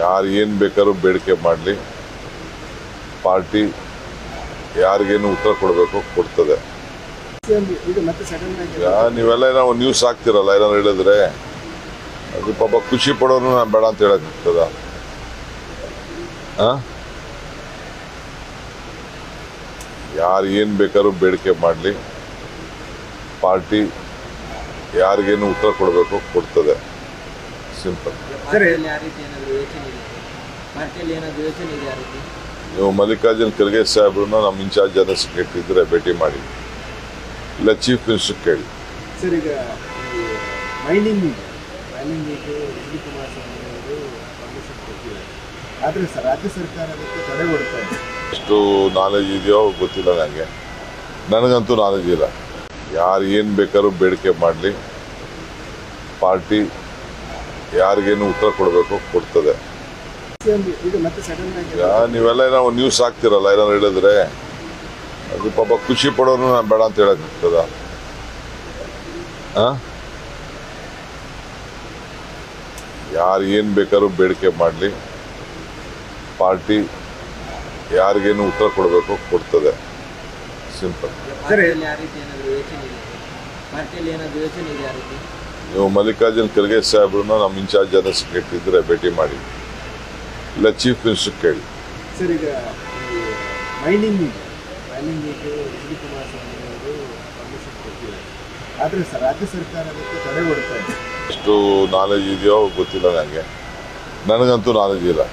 ಯಾರು ಏನು ಬೇಕಾದ್ರೂ ಬೇಡಿಕೆ ಮಾಡಲಿ. ಪಾರ್ಟಿ ಯಾರಿಗೇನು ಉತ್ತರ ಕೊಡಬೇಕು ಕೊಡ್ತದೆ. ನೀವೆಲ್ಲ ಏನೋ ನ್ಯೂಸ್ ಹಾಕ್ತಿರಲ್ಲ, ಏನಾದ್ರು ಹೇಳಿದ್ರೆ ಅದು ಪಾಪ ಖುಷಿ ಪಡೋನು ನಾನು ಬೇಡ ಅಂತ ಹೇಳಕ್ಕಾಗ್ತದ ಯಾರು ಏನು ಬೇಕಾದ್ರೂ ಬೇಡಿಕೆ ಮಾಡಲಿ. ಪಾರ್ಟಿ ಯಾರಿಗೇನು ಉತ್ತರ ಕೊಡಬೇಕು ಕೊಡ್ತದೆ. ಸಿಂಪಲ್ ಪಾರ್ಟಿಯಲ್ಲಿ ಆ ರೀತಿ ಏನಾದರೂ ಯೋಚನೆ ಇದೆ ಪಾರ್ಟಿಯಲ್ಲಿ ಏನಾದರೂ ಯೋಚನೆ ಇದೆ ಆ ರೀತಿ? ನೀವು ಮಲ್ಲಿಕಾರ್ಜುನ್ ಖರ್ಗೆ ಸಾಹೇಬ್ರನ್ನ ನಮ್ಮ ಇನ್ಚಾರ್ಜ್ ಜನರಲ್ ಸೆಕ್ರೆಟರಿ ಇದ್ರೆ ಭೇಟಿ ಮಾಡಿ. ಇಲ್ಲ ಚೀಫ್ ಮಿನಿಸ್ಟರ್ ಕೇಳಿ. ಸರ್ ಈಗ ಮೈನಿಂಗ್ ಮೈನಿಂಗಿಗೆ ಎಚ್ ಡಿ ಕುಮಾರಸ್ವಾಮಿ ಅವರು ಪರ್ಮಿಷನ್ ಕೊಟ್ಟಿದ್ದಾರೆ. ಆದರೆ ಸರ್ ರಾಜ್ಯ ಸರ್ಕಾರ ಅದಕ್ಕೆ ತಡೆ ಕೊಡ್ತಾ ಇದೆ. ಎಷ್ಟು ನಾಲೆಜ್ ಇದೆಯೋ ಗೊತ್ತಿಲ್ಲ ನನಗೆ ನನಗಂತೂ ನಾಲೆಜ್ ಇಲ್ಲ. ಯಾರು ಏನು ಬೇಕಾದ್ರೂ ಬೇಡಿಕೆ ಮಾಡಲಿ. ಪಾರ್ಟಿ ಯಾರಿಗೇನು ಉತ್ತರ ಕೊಡಬೇಕು, ಕೊಡ್ತದೆ. ನೀವೆಲ್ಲ ಏನೋ ಒಂದು ನ್ಯೂಸ್ ಹಾಕ್ತಿರಲ್ಲ ಏನಾರು ಹೇಳಿದ್ರೆ, ಅದು ಪಾಪ ಖುಷಿ ಪಡೋನು ನಾನು ಬೇಡ ಅಂತ ಹೇಳಕ್ಕಾಗ್ತದ ಯಾರು ಏನು ಬೇಕಾದ್ರೂ ಬೇಡಿಕೆ ಮಾಡಲಿ. ಪಾರ್ಟಿ ಯಾರಿಗೇನು ಉತ್ತರ ಕೊಡಬೇಕು, ಕೊಡ್ತದೆ. ಸಿಂಪಲ್ ನೀವು ಮಲ್ಲಿಕಾರ್ಜುನ್ ಖರ್ಗೆ ಸಾಹೇಬ್ರನ್ನ ನಮ್ಮ ಇನ್ಚಾರ್ಜ್ ಜನರಲ್ ಸೆಕ್ರೆಟರಿ ಇದ್ರೆ ಭೇಟಿ ಮಾಡಿ. ಇಲ್ಲ ಚೀಫ್ ಮಿನಿಸ್ಟರ್ ಕೇಳಿ. ಸರ್ ಈಗ ಮೈನಿಂಗ್ ಮೈನಿಂಗಿಗೆ ಎಚ್ ಡಿ ಕುಮಾರಸ್ವಾಮಿ ಅವರು ಪರ್ಮಿಷನ್ ಕೊಟ್ಟಿದ್ದಾರೆ. ಆದರೆ ಸರ್ ರಾಜ್ಯ ಸರ್ಕಾರ ಅದಕ್ಕೆ ತಡೆ ಕೊಡ್ತಾ ಇದೆ. ಎಷ್ಟು ನಾಲೆಜ್ ಇದೆಯೋ ಗೊತ್ತಿಲ್ಲ ನನಗೆ. ನನಗಂತೂ ನಾಲೆಜ್ ಇಲ್ಲ.